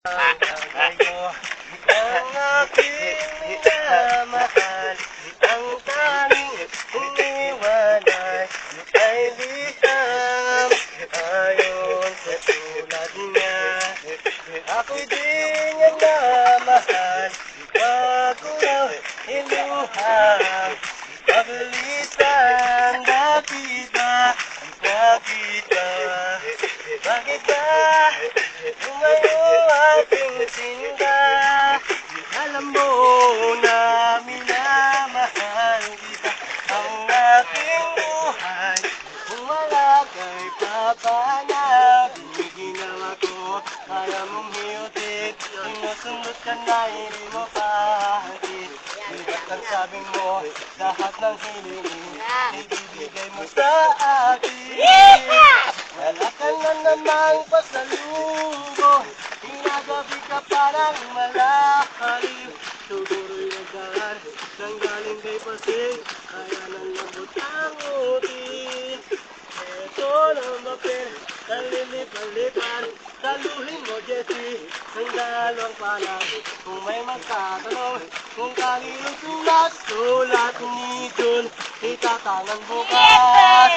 Ang aking minamahal Ang tanging iniwanay ay liham Ayon sa tulad niya Ako'y di niya namahal Wag ko raw iluham Pabilisan nakita Ko Kaya mong hiyotin Sinusundot ka na hindi mo kahit Bigat ang sabi mo Lahat ng hilingin Ibibigay mo sa akin Wala ka na namang pasalubong Hinagabi ka parang malakaliw Siguro'y nagdaan Nang galing kay Pasig Kaya nang lambot ang uti Ito ng papel Talilip-alipan Saluhin mo, Jessie Ang dalawang palang Kung may magtatanong Kung kaninong sulat Sulat ni Jun. Itatangan bukas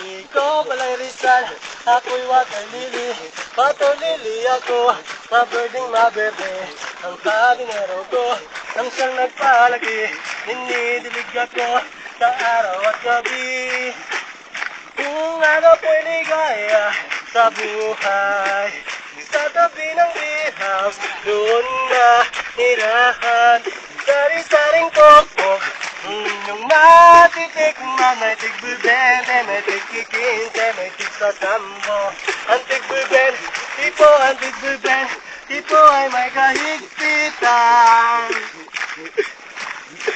Ikaw pala'y Rizal. Ako'y wakay lili Pato lili ako. Maberding maberde. Ang kabinero ko. Nang siyang nagpalagi Dinidilig ako Sa araw at gabi. Kung ano po'y ligaya sa buhay Sa tabi ng ihaw Doon na nirahan Sari-saring koko Inyong matitikman May tigbibente, may tigkikinse May tigsasambo Ang tigbiben, tipo ang tigbiben Tipo ay may kahigpitan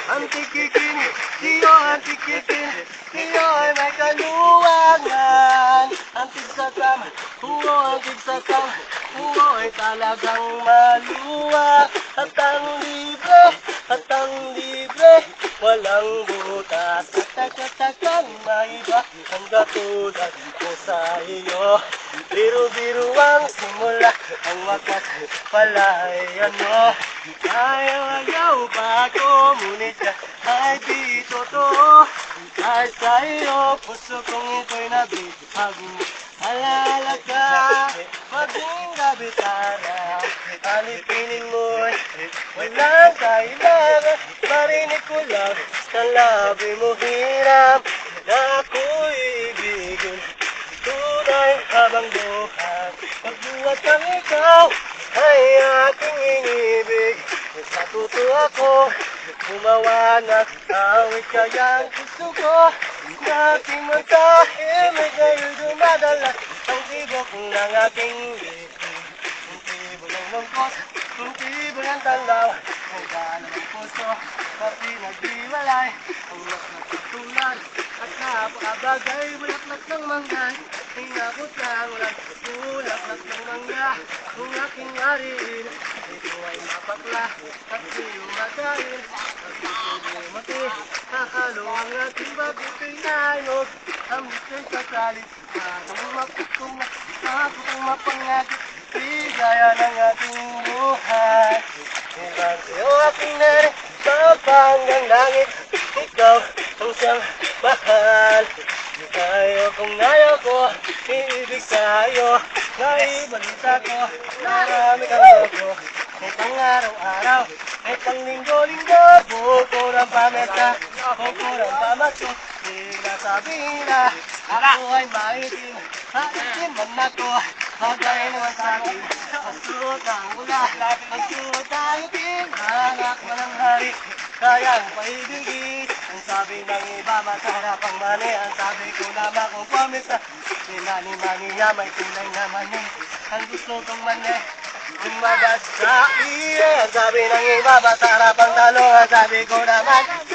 ang tikikin, siyo ang tikikin, siyo ay may kaluwangan. Ang tigsasam, huwo ang tigsasam, huwo ay talagang maluwa. At ang libre, at ang libre, walang butas. At tagatagang maiba, ang katulad ko sa iyo. Biro-biro ang simula, ang wakas pala ay ano. Ayaw-ayaw pa ako, ngunit ay di totoo. Ay sa iyo, puso kong ito'y nabihag mo. Alala ka, maging gabitara. Alipinin mo'y walang kailangan. Marinig ko lang sa labi mo hiram na ako'y ibigin. Tunay habang buhay Pagbuhat ng ikaw ay aking inibig Sa totoo ako Gumawa ng awit kaya gusto ko Na aking magtahimik ngayon dumadala Ang tibok ng aking bibig Ang tibok ng lungkot Ang tibok ng talaw Ang puso Na pinagdiwalay Ang laklat ng tulad At napakabagay Bulaklak ng manggay Inabot ng ulan Bulaklak ng mangga. Kung aking ariin Ito ay mapakla. At siyo magayin At ito bumati Kakalo ang ating bagay nayog Ang bitay sa salit Ang mapukong Mapukong mapangagit Ligaya ng ating buhay Ibang sa'yo aking nari Panggang langit Ikaw ang siyang mahal. Ayaw kong ayaw ko Iibig sa'yo Naibalita ko Marami kang bago May pang-araw-araw May pang-linggo-linggo. Bukurang pameta Bukurang pamato Bigla sabihin na Ako ay maitim Maitim man ako Bagay naman sa'kin Pagsuot ang ula Pagsuot ang itim Anak ang hari Kayang paibigin Ang sabi ng iba masarap ang mani. Ang sabi ko naman kung pamita Sinani-mani niya may tunay na mani. Ang gusto kong mani Umagat sa iya Ang sabi ng iba masarap ang talo Ang sabi ko naman